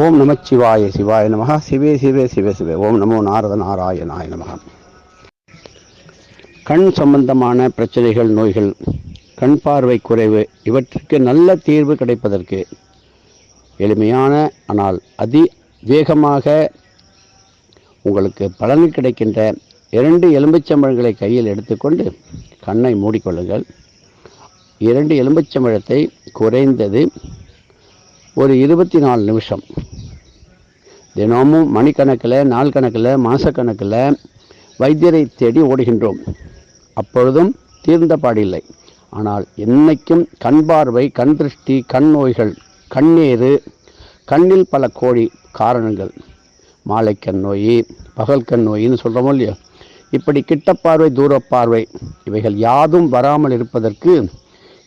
ஓம் நமச்சிவாய சிவாய நமக. சிவே சிவே சிவே சிவே. ஓம் நமோ நாரத நாராயணாய நமக. கண் சம்பந்தமான பிரச்சனைகள் நோய்கள் கண் பார்வை குறைவு இவற்றுக்கு நல்ல தீர்வு கிடைப்பதற்கு எளிமையான ஆனால் அதி வேகமாக உங்களுக்கு பலன் கிடைக்கின்ற இரண்டு எலும்புச்சம்பழங்களை கையில் எடுத்துக்கொண்டு கண்ணை மூடிக்கொள்ளுங்கள். இரண்டு எலும்புச்சம்பழத்தை குறைந்தது ஒரு இருபத்தி நாலு நிமிஷம். தினமும் மணிக்கணக்கில் நாள் கணக்கில் மாதக்கணக்கில் வைத்தியரை தேடி ஓடுகின்றோம். அப்பொழுதும் தீர்ந்த பாடில்லை. ஆனால் என்னைக்கும் கண் பார்வை கண் திருஷ்டி கண் நோய்கள் கண்ணீர் கண்ணில் பல கோடி காரணங்கள். மாலைக்கண் நோய் பகல் கண் நோயின்னு சொல்கிறோமோ இல்லையோ? இப்படி கிட்டப்பார்வை தூரப்பார்வை இவைகள் யாதும் வராமல் இருப்பதற்கு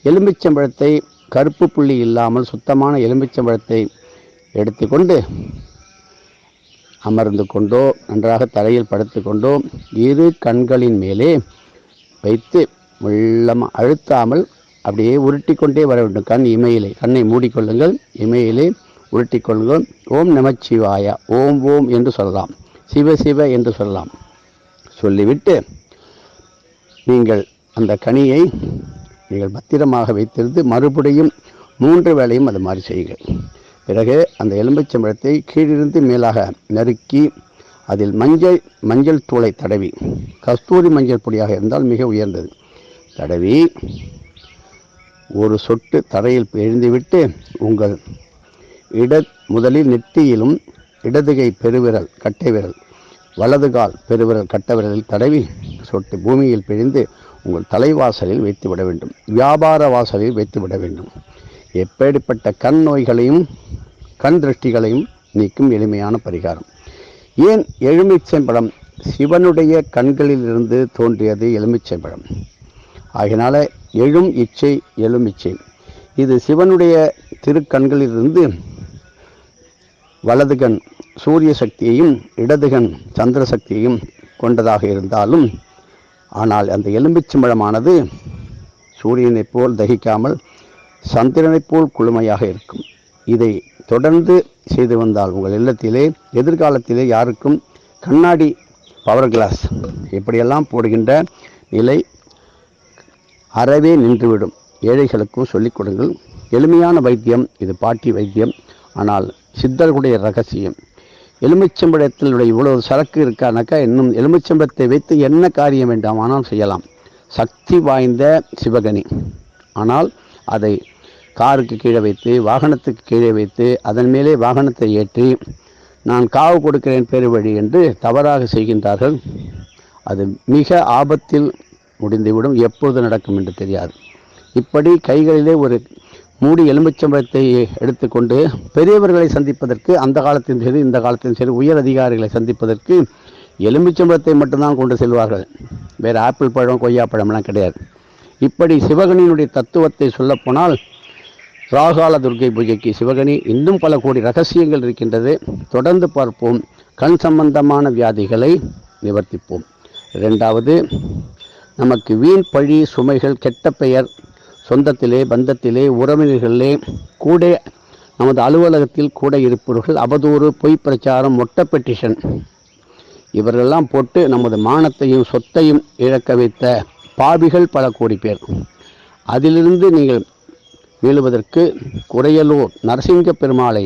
எலும்பிச்சம்பழத்தை கருப்பு புள்ளி இல்லாமல் சுத்தமான எலும்பிச்சம்பழத்தை எடுத்துக்கொண்டு அமர்ந்து கொண்டோ நன்றாக தரையில் படுத்து கொண்டோ இரு கண்களின் மேலே வைத்து மெல்லமாக அழுத்தாமல் அப்படியே உருட்டி கொண்டே வர வேண்டும். கண் இமையிலே கண்ணை மூடிக்கொள்ளுங்கள். இமையிலே உருட்டி கொள்ளுங்கள் ஓம் நமச்சிவாய. ஓம் ஓம் என்று சொல்லலாம். சிவ சிவ என்று சொல்லலாம். சொல்லிவிட்டு நீங்கள் அந்த கனியை நீங்கள் பத்திரமாக வைத்திருந்து மறுபடியும் மூன்று வேளையும் அது மாதிரி செய்யுங்கள். பிறகு அந்த எலும்புச்சம்பழத்தை கீழிருந்து மேலாக நறுக்கி அதில் மஞ்சள் மஞ்சள் தூளை தடவி கஸ்தூரி மஞ்சள் பொடியாக இருந்தால் மிக உயர்ந்தது. தடவி ஒரு சொட்டு தரையில் எழுந்துவிட்டு உங்கள் இட முதலில் நெற்றியிலும் இடதுகை பெருவிரல் கட்டை விரல் வலது கால் பெருவிரல் கட்ட விரலில் தடவி சொட்டு பூமியில் பிழிந்து உங்கள் தலைவாசலில் வைத்து விட வேண்டும். வியாபார வாசலில் வைத்து விட வேண்டும். எப்படிப்பட்ட கண் நோய்களையும் கண் திருஷ்டிகளையும் நீக்கும் எளிமையான பரிகாரம். ஏன் எலுமிச்சம்பழம்? சிவனுடைய கண்களிலிருந்து தோன்றியது எலுமிச்சம்பழம். ஆகினால எழும் இச்சை எலுமிச்சை. இது சிவனுடைய திருக்கண்களிலிருந்து வலது கண் சூரிய சக்தியையும் இடதுகண் சந்திர சக்தியையும் கொண்டதாக இருந்தாலும் ஆனால் அந்த எலும்பிச்சம்பழமானது சூரியனைப் போல் தகிக்காமல் சந்திரனைப் போல் குளுமையாக இருக்கும். இதை தொடர்ந்து செய்து வந்தால் உங்கள் இல்லத்திலே எதிர்காலத்திலே யாருக்கும் கண்ணாடி பவர் கிளாஸ் எப்படியெல்லாம் போடுகின்ற நிலை அறவே நின்றுவிடும். ஏழைகளுக்கும் சொல்லிக் கொடுங்கள். எளிமையான வைத்தியம் இது பாட்டி வைத்தியம். ஆனால் சித்தர்களுடைய ரகசியம். எலுமிச்சம்பழத்தினுடைய இவ்வளவு சரக்கு இருக்கானாக்கா இன்னும் எலுமிச்சம்பழத்தை வைத்து என்ன காரியம் வேண்டாமானால் செய்யலாம். சக்தி வாய்ந்த சிவகனி. ஆனால் அதை காருக்கு கீழே வைத்து வாகனத்துக்கு கீழே வைத்து அதன் மேலே வாகனத்தை ஏற்றி நான் காவு கொடுக்கிறேன் பேரு வழி என்று தவறாக செய்கின்றார்கள். அது மிக ஆபத்தில் முடிந்துவிடும். எப்போது நடக்கும் என்று தெரியாது. இப்படி கைகளிலே ஒரு மூடி எலுமிச்சம்பழத்தை எடுத்துக்கொண்டு பெரியவர்களை சந்திப்பதற்கு அந்த காலத்திலும் சரி இந்த காலத்திலும் சரி உயர் அதிகாரிகளை சந்திப்பதற்கு எலுமிச்சம்பழத்தை மட்டும்தான் கொண்டு செல்வார்கள். வேறு ஆப்பிள் பழம் கொய்யா பழம்லாம் கிடையாது. இப்படி சிவகனியினுடைய தத்துவத்தை சொல்லப்போனால் ராகால துர்கை பூஜைக்கு சிவகனி இன்னும் பல கோடி ரகசியங்கள் இருக்கின்றது. தொடர்ந்து பார்ப்போம். கண் சம்பந்தமான வியாதிகளை நிவர்த்திப்போம். ரெண்டாவது நமக்கு வீண் பழி சுமைகள் கெட்ட பெயர் சொந்தத்திலே பந்தத்திலே உறவினர்களிலே கூட நமது அலுவலகத்தில் கூட இருப்பவர்கள் அவதூறு பொய் பிரச்சாரம் மொட்டை பெட்டிஷன் இவர்களெல்லாம் போட்டு நமது மானத்தையும் சொத்தையும் இழக்க வைத்த பாவிகள் பல கோடி பேர். அதிலிருந்து நீங்கள் மீளுவதற்கு குறையலூர் நரசிங்க பெருமாளை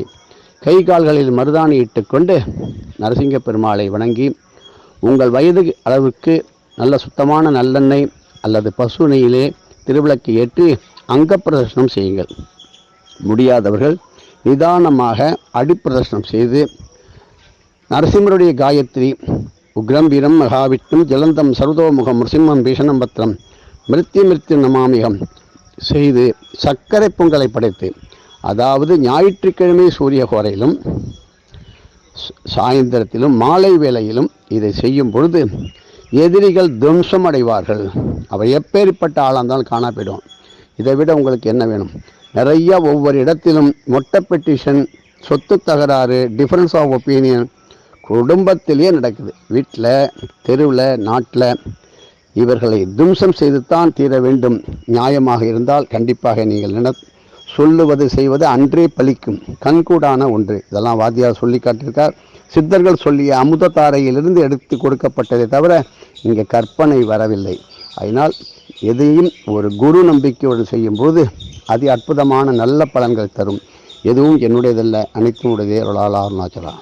கை கால்களில் மருதாணி இட்டுக்கொண்டு நரசிங்க பெருமாளை வணங்கி உங்கள் வயது அளவுக்கு நல்ல சுத்தமான நல்லெண்ணெய் அல்லது பசு நெய்யிலே திருவிளக்கு ஏற்றி அங்கப்பிரதர்ஷனம் செய்யுங்கள். முடியாதவர்கள் நிதானமாக அடிப்பிரதர்ஷனம் செய்து நரசிம்மருடைய காயத்ரி உக்ரம் வீரம் மகாவிட்டும் ஜலந்தம் சர்வதோமுகம் நிருசிம்மம் பீஷணம் பத்திரம் மிருத்தி மிருத்யு நமாமிகம் செய்து சர்க்கரை பொங்கலை படைத்து அதாவது ஞாயிற்றுக்கிழமை சூரிய கோரையிலும் சாயந்தரத்திலும் மாலை வேளையிலும் இதை செய்யும் பொழுது எதிரிகள் துவம்சம் அடைவார்கள் அவர் எப்பேற்பட்ட ஆளாக இருந்தாலும் காணா போயிடும். இதை விட உங்களுக்கு என்ன வேணும்? நிறைய ஒவ்வொரு இடத்திலும் மொட்டை பெட்டிஷன் சொத்து தகராறு டிஃபரன்ஸ் ஆஃப் ஒப்பீனியன் குடும்பத்திலேயே நடக்குது. வீட்டில் தெருவில் நாட்டில் இவர்களை தும்சம் செய்துத்தான் தீர வேண்டும். நியாயமாக இருந்தால் கண்டிப்பாக நீங்கள் நின சொல்லுவது செய்வது அன்றே பலிக்கும் கண்கூடான ஒன்று. இதெல்லாம் வாத்தியார் சொல்லி காட்டியிருக்கார். சித்தர்கள் சொல்லிய அமுதத்தாரையிலிருந்து எடுத்து கொடுக்கப்பட்டதை தவிர இங்கே கற்பனை வரவில்லை. அதனால் எதையும் ஒரு குரு நம்பிக்கையோடு செய்யும்போது அதி அற்புதமான நல்ல பலன்கள் தரும். எதுவும் என்னுடையதல்ல. அனைத்தும் உடையதே அருளாளா அருணாச்சலா.